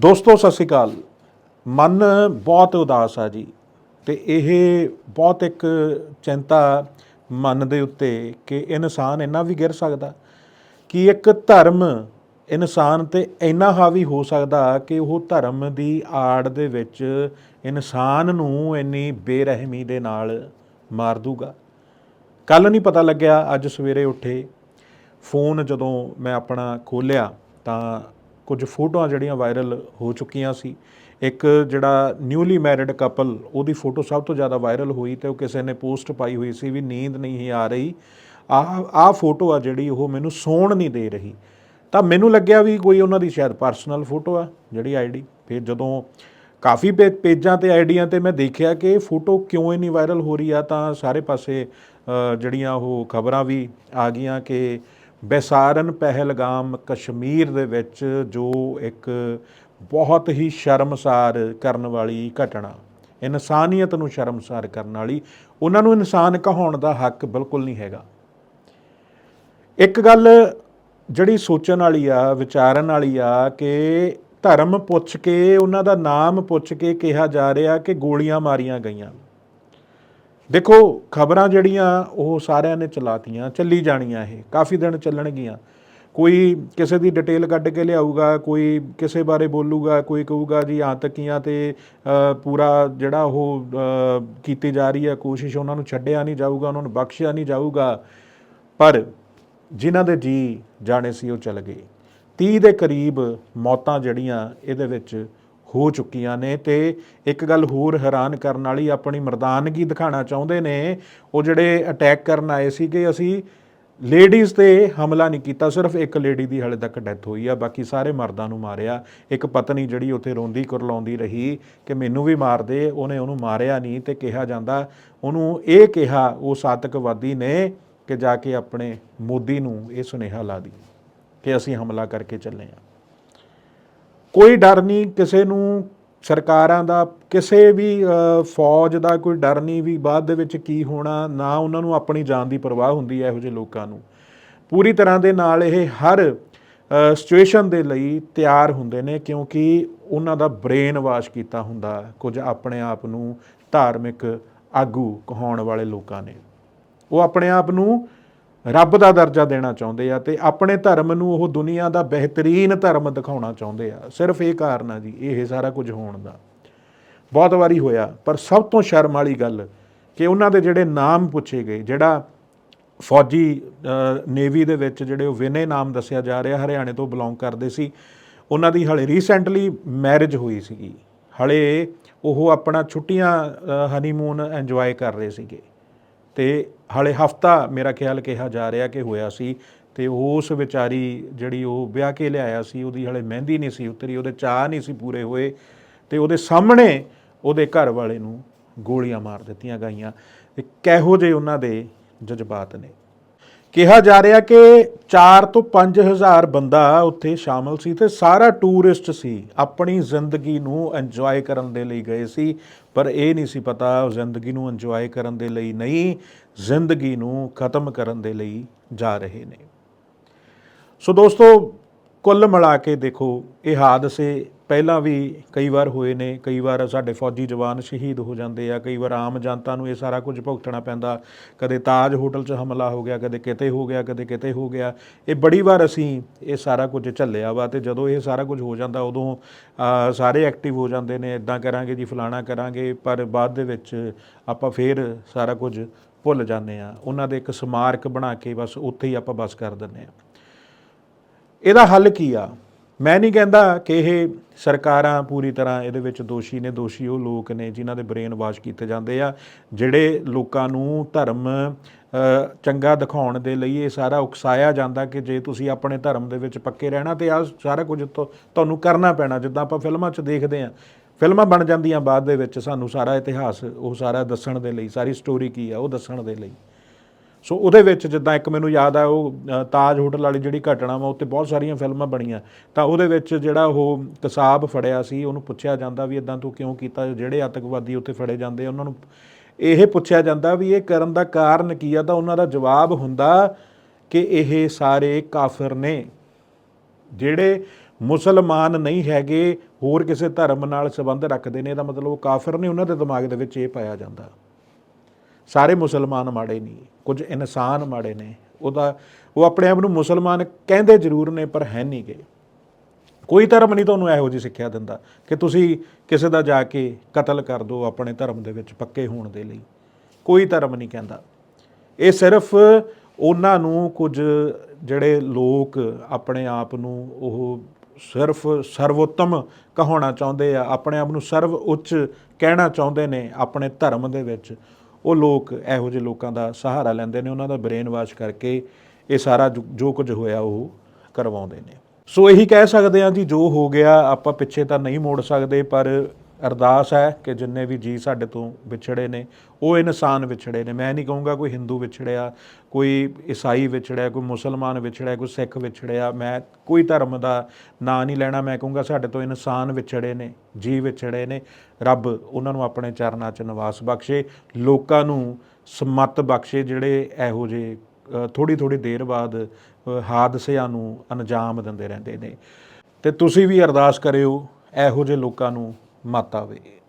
ਦੋਸਤੋ, ਸਤਿ ਸ਼੍ਰੀ ਅਕਾਲ। ਮਨ ਬਹੁਤ ਉਦਾਸ ਆ ਜੀ ਤੇ ਇਹ ਬਹੁਤ ਇੱਕ ਚਿੰਤਾ ਮਨ ਦੇ ਉੱਤੇ ਕਿ ਇਨਸਾਨ ਇੰਨਾ ਵੀ ਗਿਰ ਸਕਦਾ ਕਿ ਇੱਕ ਧਰਮ ਇਨਸਾਨ ਤੇ ਇੰਨਾ ਹਾਵੀ ਹੋ ਸਕਦਾ ਕਿ ਉਹ ਧਰਮ ਦੀ ਆੜ ਦੇ ਵਿੱਚ ਇਨਸਾਨ ਨੂੰ ਇੰਨੀ ਬੇਰਹਿਮੀ ਦੇ ਨਾਲ ਮਾਰ ਦੂਗਾ। ਕੱਲ ਨਹੀਂ ਪਤਾ ਲੱਗਿਆ, ਅੱਜ ਸਵੇਰੇ ਉੱਠੇ, ਫੋਨ ਜਦੋਂ ਮੈਂ ਆਪਣਾ ਖੋਲ੍ਹਿਆ ਤਾਂ ਕੁਝ ਫੋਟੋਆਂ ਜਿਹੜੀਆਂ ਵਾਇਰਲ ਹੋ ਚੁੱਕੀਆਂ ਸੀ। ਇੱਕ ਜਿਹੜਾ ਨਿਊਲੀ ਮੈਰਿਡ ਕਪਲ, ਉਹਦੀ ਫੋਟੋ ਸਭ ਤੋਂ ਜ਼ਿਆਦਾ ਵਾਇਰਲ ਹੋਈ ਤੇ ਉਹ ਕਿਸੇ ਨੇ ਪੋਸਟ ਪਾਈ ਹੋਈ ਸੀ ਵੀ ਨੀਂਦ ਨਹੀਂ ਆ ਰਹੀ। ਆ ਆਹ ਫੋਟੋ ਆ ਜਿਹੜੀ ਉਹ ਮੈਨੂੰ ਸੌਣ ਨਹੀਂ ਦੇ ਰਹੀ। ਤਾਂ ਮੈਨੂੰ ਲੱਗਿਆ ਵੀ ਕੋਈ ਉਹਨਾਂ ਦੀ ਸ਼ਾਇਦ ਪਰਸਨਲ ਫੋਟੋ ਆ ਜਿਹੜੀ ਆਈਡੀ ਫਿਰ ਜਦੋਂ ਕਾਫੀ ਪੇ- ਪੇਜਾਂ ਤੇ ਆਈਡੀਆਂ ਤੇ ਮੈਂ ਦੇਖਿਆ ਕਿ ਇਹ ਫੋਟੋ ਕਿਉਂ ਇੰਨੀ ਵਾਇਰਲ ਹੋ ਰਹੀ ਆ, ਤਾਂ ਸਾਰੇ ਪਾਸੇ ਜਿਹੜੀਆਂ ਉਹ ਖਬਰਾਂ ਵੀ ਆ ਗਈਆਂ ਕਿ ਬੈਸਾਰਨ ਪਹਿਲਗਾਮ ਕਸ਼ਮੀਰ ਦੇ ਵਿੱਚ ਜੋ ਇੱਕ ਬਹੁਤ ਹੀ ਸ਼ਰਮਸਾਰ ਕਰਨ ਵਾਲੀ ਘਟਨਾ, ਇਨਸਾਨੀਅਤ ਨੂੰ ਸ਼ਰਮਸਾਰ ਕਰਨ ਵਾਲੀ, ਉਹਨਾਂ ਨੂੰ ਇਨਸਾਨ ਕਹਾਉਣ ਦਾ ਹੱਕ ਬਿਲਕੁਲ ਨਹੀਂ ਹੈਗਾ। ਇੱਕ ਗੱਲ ਜਿਹੜੀ ਸੋਚਣ ਵਾਲੀ ਆ, ਵਿਚਾਰਨ ਵਾਲੀ ਆ ਕਿ ਧਰਮ ਪੁੱਛ ਕੇ, ਉਹਨਾਂ ਦਾ ਨਾਮ ਪੁੱਛ ਕੇ ਕਿਹਾ ਜਾ ਰਿਹਾ ਕਿ ਗੋਲੀਆਂ ਮਾਰੀਆਂ ਗਈਆਂ। ਦੇਖੋ, ਖਬਰਾਂ ਜਿਹੜੀਆਂ ਉਹ ਸਾਰਿਆਂ ਨੇ ਚਲਾਤੀਆਂ, ਚੱਲੀ ਜਾਣੀਆਂ ਇਹ, ਕਾਫੀ ਦਿਨ ਚੱਲਣਗੀਆਂ। ਕੋਈ ਕਿਸੇ ਦੀ ਡਿਟੇਲ ਕੱਢ ਕੇ ਲਿਆਊਗਾ, ਕੋਈ ਕਿਸੇ ਬਾਰੇ ਬੋਲੂਗਾ, ਕੋਈ ਕਹੂਗਾ ਜੀ ਆਤਕੀਆਂ ਤੇ ਪੂਰਾ ਜਿਹੜਾ ਉਹ ਕੀਤੀ ਜਾ ਰਹੀ ਹੈ ਕੋਸ਼ਿਸ਼, ਉਹਨਾਂ ਨੂੰ ਛੱਡਿਆ ਨਹੀਂ ਜਾਊਗਾ, ਉਹਨਾਂ ਨੂੰ ਬਖਸ਼ਿਆ ਨਹੀਂ ਜਾਊਗਾ। ਪਰ ਜਿਨ੍ਹਾਂ ਦੇ ਜੀ ਜਾਣੇ ਸੀ ਉਹ ਚਲ ਗਏ। 30 ਦੇ ਕਰੀਬ ਮੌਤਾਂ ਜਿਹੜੀਆਂ ਇਹਦੇ ਵਿੱਚ ਹੋ ਚੁੱਕੀਆਂ ਨੇ ਤੇ ਇੱਕ ਗੱਲ ਹੋਰ ਹੈਰਾਨ ਕਰਨ ਵਾਲੀ ਆਪਣੀ ਮਰਦਾਨਗੀ ਦਿਖਾਣਾ ਚਾਹੁੰਦੇ ਨੇ, ਉਹ ਜਿਹੜੇ ਅਟੈਕ ਕਰਨ ਆਏ ਸੀ ਕਿ ਅਸੀਂ ਲੇਡੀਜ਼ ਤੇ ਹਮਲਾ ਨਹੀਂ ਕੀਤਾ, ਸਿਰਫ ਇੱਕ ਲੇਡੀ ਦੀ ਹਾਲੇ ਤੱਕ ਡੈਥ ਹੋਈ ਆ, ਬਾਕੀ ਸਾਰੇ ਮਰਦਾਂ ਨੂੰ ਮਾਰਿਆ। ਇੱਕ ਪਤਨੀ ਜਿਹੜੀ ਉੱਥੇ ਰੋਂਦੀ ਕੁਰਲਾਉਂਦੀ ਰਹੀ ਕਿ ਮੈਨੂੰ ਵੀ ਮਾਰ ਦੇ, ਉਹਨੇ ਉਹਨੂੰ ਮਾਰਿਆ ਨਹੀਂ ਤੇ ਕਿਹਾ ਜਾਂਦਾ, ਉਹਨੂੰ ਇਹ ਕਿਹਾ, ਉਹ ਆਤੰਕਵਾਦੀ ਨੇ ਕਿ ਜਾ ਕੇ ਆਪਣੇ ਮੋਦੀ ਨੂੰ ਇਹ ਸੁਨੇਹਾ ਲਾ ਦੀ ਕਿ ਅਸੀਂ ਹਮਲਾ ਕਰਕੇ ਚੱਲੇ ਆ ਕੋਈ ਡਰ ਨਹੀਂ, ਕਿਸੇ ਨੂੰ ਸਰਕਾਰਾਂ ਦਾ, ਕਿਸੇ ਵੀ ਫੌਜ ਦਾ ਕੋਈ ਡਰ ਨਹੀਂ ਵੀ ਬਾਅਦ ਦੇ ਵਿੱਚ ਕੀ ਹੋਣਾ, ਨਾ ਉਹਨਾਂ ਨੂੰ ਆਪਣੀ ਜਾਨ ਦੀ ਪਰਵਾਹ ਹੁੰਦੀ ਹੈ ਇਹੋ ਜਿਹੇ ਲੋਕਾਂ ਨੂੰ। ਪੂਰੀ ਤਰ੍ਹਾਂ ਦੇ ਨਾਲ ਇਹ ਹਰ ਸਿਚੁਏਸ਼ਨ ਦੇ ਲਈ ਤਿਆਰ ਹੁੰਦੇ ਨੇ ਕਿਉਂਕਿ ਉਹਨਾਂ ਦਾ ਬ੍ਰੇਨ ਵਾਸ਼ ਕੀਤਾ ਹੁੰਦਾ ਕੁਝ ਆਪਣੇ ਆਪ ਨੂੰ ਧਾਰਮਿਕ ਆਗੂ ਕਹਾਉਣ ਵਾਲੇ ਲੋਕਾਂ ਨੇ। ਉਹ ਆਪਣੇ ਆਪ ਨੂੰ ਰੱਬ ਦਾ ਦਰਜਾ ਦੇਣਾ ਚਾਹੁੰਦੇ ਆ ਤੇ ਆਪਣੇ ਧਰਮ ਨੂੰ ਉਹ ਦੁਨੀਆ ਦਾ ਬਿਹਤਰੀਨ ਧਰਮ ਦਿਖਾਉਣਾ ਚਾਹੁੰਦੇ ਆ। ਸਿਰਫ ਇਹ ਕਾਰਨ ਆ ਜੀ, ਇਹ ਸਾਰਾ ਕੁਝ ਹੋਣ ਦਾ। ਬਹੁਤ ਵਾਰੀ ਹੋਇਆ, ਪਰ ਸਭ ਤੋਂ ਸ਼ਰਮ ਵਾਲੀ ਗੱਲ ਕਿ ਉਹਨਾਂ ਦੇ ਜਿਹੜੇ ਨਾਮ ਪੁੱਛੇ ਗਏ, ਜਿਹੜਾ ਫੌਜੀ ਨੇਵੀ ਦੇ ਵਿੱਚ ਜਿਹੜੇ ਉਹ ਵਿਨੇ ਨਾਮ ਦੱਸਿਆ ਜਾ ਰਿਹਾ, ਹਰਿਆਣੇ ਤੋਂ ਬਿਲੋਂਗ ਕਰਦੇ ਸੀ, ਉਹਨਾਂ ਦੀ ਹਲੇ ਰੀਸੈਂਟਲੀ ਮੈਰਿਜ ਹੋਈ ਸੀਗੀ। ਹਲੇ ਉਹ ਆਪਣਾ ਛੁੱਟੀਆਂ ਹਨੀਮੂਨ ਇੰਜੋਏ ਕਰ ਰਹੇ ਸੀਗੇ। ਤੇ ਹਲੇ ਹਫਤਾ ਮੇਰਾ ਖਿਆਲ ਕਿਹਾ ਜਾ ਰਿਹਾ ਕਿ ਹੋਇਆ ਸੀ ਤੇ ਉਸ ਵਿਚਾਰੀ ਜਿਹੜੀ ਉਹ ਵਿਆਹ ਕੇ ਲਿਆਇਆ ਸੀ, ਉਹਦੀ ਹਲੇ ਮਹਿੰਦੀ ਨਹੀਂ ਸੀ ਉਤਰੀ, ਉਹਦੇ ਚਾਹ ਨਹੀਂ ਸੀ ਪੂਰੇ ਹੋਏ ਤੇ ਉਹਦੇ ਸਾਹਮਣੇ ਉਹਦੇ ਘਰ ਵਾਲੇ ਨੂੰ ਗੋਲੀਆਂ ਮਾਰ ਦਿੱਤੀਆਂ ਗਈਆਂ। ਤੇ ਕਿਹੋ ਜਿਹੇ ਉਹਨਾਂ ਦੇ ਜਜ਼ਬਾਤ ਨੇ? ਕਿਹਾ ਜਾ ਰਿਹਾ ਕਿ 4 ਤੋਂ 5000 ਬੰਦਾ ਉੱਥੇ ਸ਼ਾਮਲ ਸੀ ਤੇ ਸਾਰਾ ਟੂਰਿਸਟ ਸੀ, ਆਪਣੀ ਜ਼ਿੰਦਗੀ ਨੂੰ ਇੰਜੋਏ ਕਰਨ ਦੇ ਲਈ ਗਏ ਸੀ, ਪਰ ਇਹ ਨਹੀਂ ਸੀ ਪਤਾ ਉਹ ਜ਼ਿੰਦਗੀ ਨੂੰ ਇੰਜੋਏ ਕਰਨ ਦੇ ਲਈ ਨਹੀਂ, ਜ਼ਿੰਦਗੀ ਨੂੰ ਖਤਮ ਕਰਨ ਦੇ ਲਈ ਜਾ ਰਹੇ ਨੇ। ਸੋ ਦੋਸਤੋ ਕੁੱਲ ਮਿਲਾ ਕੇ ਦੇਖੋ, ਇਹ ਹਾਦਸੇ ਪਹਿਲਾਂ ਵੀ ਕਈ ਵਾਰ ਹੋਏ ਨੇ, ਕਈ ਵਾਰ ਸਾਡੇ ਫੌਜੀ ਜਵਾਨ ਸ਼ਹੀਦ ਹੋ ਜਾਂਦੇ ਆ, ਕਈ ਵਾਰ ਆਮ ਜਨਤਾ ਨੂੰ ਇਹ ਸਾਰਾ ਕੁਝ ਭੁਗਤਣਾ ਪੈਂਦਾ। ਕਦੇ ਤਾਜ ਹੋਟਲ 'ਚ ਹਮਲਾ ਹੋ ਗਿਆ, ਕਦੇ ਕਿਤੇ ਹੋ ਗਿਆ, ਕਦੇ ਕਿਤੇ ਹੋ ਗਿਆ। ਇਹ ਬੜੀ ਵਾਰ ਅਸੀਂ ਇਹ ਸਾਰਾ ਕੁਝ ਝੱਲਿਆ ਵਾ ਤੇ ਜਦੋਂ ਇਹ ਸਾਰਾ ਕੁਝ ਹੋ ਜਾਂਦਾ, ਉਦੋਂ ਸਾਰੇ ਐਕਟਿਵ ਹੋ ਜਾਂਦੇ ਨੇ ਇਦਾਂ ਕਰਾਂਗੇ ਜੀ, ਫਲਾਣਾ ਕਰਾਂਗੇ, ਪਰ ਬਾਅਦ ਦੇ ਵਿੱਚ ਆਪਾਂ ਫੇਰ ਸਾਰਾ ਕੁਝ ਭੁੱਲ ਜਾਂਦੇ ਆ। ਉਹਨਾਂ ਦੇ ਇੱਕ ਸਮਾਰਕ ਬਣਾ ਕੇ ਬਸ ਉੱਥੇ ਹੀ ਆਪਾਂ ਬਸ ਕਰ ਦਿੰਦੇ ਆ। ਇਹਦਾ ਹੱਲ ਕੀ ਆ? ਮੈਂ ਨਹੀਂ ਕਹਿੰਦਾ ਕਿ ਇਹ ਸਰਕਾਰਾਂ ਪੂਰੀ ਤਰ੍ਹਾਂ ਇਹਦੇ ਵਿੱਚ ਦੋਸ਼ੀ ਨੇ, ਦੋਸ਼ੀ ਉਹ ਲੋਕ ਨੇ ਜਿਨ੍ਹਾਂ ਦੇ ਬ੍ਰੇਨ ਵਾਸ਼ ਕੀਤੇ ਜਾਂਦੇ ਆ, ਜਿਹੜੇ ਲੋਕਾਂ ਨੂੰ ਧਰਮ ਚੰਗਾ ਦਿਖਾਉਣ ਦੇ ਲਈ ਇਹ ਸਾਰਾ ਉਕਸਾਇਆ ਜਾਂਦਾ ਕਿ ਜੇ ਤੁਸੀਂ ਆਪਣੇ ਧਰਮ ਦੇ ਵਿੱਚ ਪੱਕੇ ਰਹਿਣਾ ਤੇ ਆ ਸਾਰਾ ਕੁਝ ਤੁ- ਤੁਹਾਨੂੰ ਕਰਨਾ ਪੈਣਾ, ਜਿੱਦਾਂ ਆਪਾਂ ਫਿਲਮਾਂ 'ਚ ਦੇਖਦੇ ਆ। ਫਿਲਮਾਂ ਬਣ ਜਾਂਦੀਆਂ ਬਾਅਦ ਦੇ ਵਿੱਚ ਸਾਨੂੰ ਸਾਰਾ ਇਤਿਹਾਸ, ਉਹ ਸਾਰਾ ਦੱਸਣ ਦੇ ਲਈ, ਸਾਰੀ ਸਟੋਰੀ ਕੀ ਆ ਉਹ ਦੱਸਣ ਦੇ ਲਈ। ਸੋ ਉਹਦੇ ਵਿੱਚ ਜਿੱਦਾਂ ਇੱਕ ਮੈਨੂੰ ਯਾਦ ਆ, ਉਹ ਤਾਜ ਹੋਟਲ ਵਾਲੀ ਜਿਹੜੀ ਘਟਨਾ ਵਾ ਉੱਤੇ ਬਹੁਤ ਸਾਰੀਆਂ ਫਿਲਮਾਂ ਬਣੀਆਂ। ਤਾਂ ਉਹਦੇ ਵਿੱਚ ਜਿਹੜਾ ਉਹ ਕਸਾਬ ਫੜਿਆ ਸੀ, ਉਹਨੂੰ ਪੁੱਛਿਆ ਜਾਂਦਾ ਵੀ ਇਦਾਂ ਤੂੰ ਕਿਉਂ ਕੀਤਾ, ਜਿਹੜੇ ਆਤੰਕਵਾਦੀ ਉੱਥੇ ਫੜੇ ਜਾਂਦੇ ਉਹਨਾਂ ਨੂੰ ਇਹ ਪੁੱਛਿਆ ਜਾਂਦਾ ਵੀ ਇਹ ਕਰਨ ਦਾ ਕਾਰਨ ਕੀ ਆ, ਤਾਂ ਉਹਨਾਂ ਦਾ ਜਵਾਬ ਹੁੰਦਾ ਕਿ ਇਹ ਸਾਰੇ ਕਾਫਰ ਨੇ। ਜਿਹੜੇ ਮੁਸਲਮਾਨ ਨਹੀਂ ਹੈਗੇ, ਹੋਰ ਕਿਸੇ ਧਰਮ ਨਾਲ ਸੰਬੰਧ ਰੱਖਦੇ ਨੇ, ਇਹਦਾ ਮਤਲਬ ਉਹ ਕਾਫਰ ਨੇ, ਉਹਨਾਂ ਦੇ ਦਿਮਾਗ ਦੇ ਵਿੱਚ ਇਹ ਪਾਇਆ ਜਾਂਦਾ। ਸਾਰੇ ਮੁਸਲਮਾਨ ਮਾੜੇ ਨਹੀਂ ਕੁਝ ਇਨਸਾਨ ਮਾੜੇ ਨੇ, ਉਹਦਾ, ਉਹ ਆਪਣੇ ਆਪ ਨੂੰ ਮੁਸਲਮਾਨ ਕਹਿੰਦੇ ਜ਼ਰੂਰ ਨੇ, ਪਰ ਹੈ ਨਹੀਂ ਗਏ ਕੋਈ ਧਰਮ ਨਹੀਂ ਤੁਹਾਨੂੰ ਇਹੋ ਜਿਹੀ ਸਿੱਖਿਆ ਦਿੰਦਾ ਕਿ ਤੁਸੀਂ ਕਿਸੇ ਦਾ ਜਾ ਕੇ ਕਤਲ ਕਰ ਦਿਓ ਆਪਣੇ ਧਰਮ ਦੇ ਵਿੱਚ ਪੱਕੇ ਹੋਣ ਦੇ ਲਈ। ਕੋਈ ਧਰਮ ਨਹੀਂ ਕਹਿੰਦਾ। ਇਹ ਸਿਰਫ ਉਹਨਾਂ ਨੂੰ ਕੁਝ ਜਿਹੜੇ ਲੋਕ ਆਪਣੇ ਆਪ ਨੂੰ ਉਹ ਸਿਰਫ ਸਰਵੋਤਮ ਕਹਾਉਣਾ ਚਾਹੁੰਦੇ ਆ, ਆਪਣੇ ਆਪ ਨੂੰ ਸਰਵ ਉੱਚ ਕਹਿਣਾ ਚਾਹੁੰਦੇ ਨੇ ਆਪਣੇ ਧਰਮ ਦੇ ਵਿੱਚ ਉਹ ਲੋਕ ਇਹੋ ਜਿਹੇ ਲੋਕਾਂ ਦਾ ਸਹਾਰਾ ਲੈਂਦੇ ਨੇ, ਉਹਨਾਂ ਦਾ ਬ੍ਰੇਨ ਵਾਸ਼ ਕਰਕੇ ਇਹ ਸਾਰਾ ਜੋ- ਜੋ ਕੁਝ ਹੋਇਆ ਉਹ ਕਰਵਾਉਂਦੇ ਨੇ। ਸੋ ਇਹੀ ਕਹਿ ਸਕਦੇ ਹਾਂ ਜੀ, ਜੋ ਹੋ ਗਿਆ ਆਪਾਂ ਪਿੱਛੇ ਤਾਂ ਨਹੀਂ ਮੋੜ ਸਕਦੇ, ਪਰ ਅਰਦਾਸ ਹੈ ਕਿ ਜਿੰਨੇ ਵੀ ਜੀ ਸਾਡੇ ਤੋਂ ਵਿਛੜੇ ਨੇ, ਉਹ ਇਨਸਾਨ ਵਿਛੜੇ ਨੇ। ਮੈਂ ਨਹੀਂ ਕਹੂੰਗਾ ਕੋਈ ਹਿੰਦੂ ਵਿਛੜਿਆ, ਕੋਈ ਈਸਾਈ ਵਿਛੜਿਆ, ਕੋਈ ਮੁਸਲਮਾਨ ਵਿਛੜਿਆ, ਕੋਈ ਸਿੱਖ ਵਿਛੜਿਆ। ਮੈਂ ਕੋਈ ਧਰਮ ਦਾ ਨਾਂ ਨਹੀਂ ਲੈਣਾ। ਮੈਂ ਕਹੂੰਗਾ ਸਾਡੇ ਤੋਂ ਇਨਸਾਨ ਵਿਛੜੇ ਨੇ ਜੀ ਵਿਛੜੇ ਨੇ। ਰੱਬ ਉਹਨਾਂ ਨੂੰ ਆਪਣੇ ਚਰਨਾਂ 'ਚ ਨਿਵਾਸ ਬਖਸ਼ੇ, ਲੋਕਾਂ ਨੂੰ ਸਮਤ ਬਖਸ਼ੇ, ਜਿਹੜੇ ਇਹੋ ਜਿਹੇ ਥੋੜੀ ਥੋੜੀ ਦੇਰ ਬਾਅਦ ਹਾਦਸਿਆਂ ਨੂੰ ਅੰਜਾਮ ਦਿੰਦੇ ਰਹਿੰਦੇ ਨੇ। ਤੇ ਤੁਸੀਂ ਵੀ ਅਰਦਾਸ ਕਰਿਓ, ਇਹੋ ਜਿਹੇ ਲੋਕਾਂ ਨੂੰ ਮਤ ਆਵੇ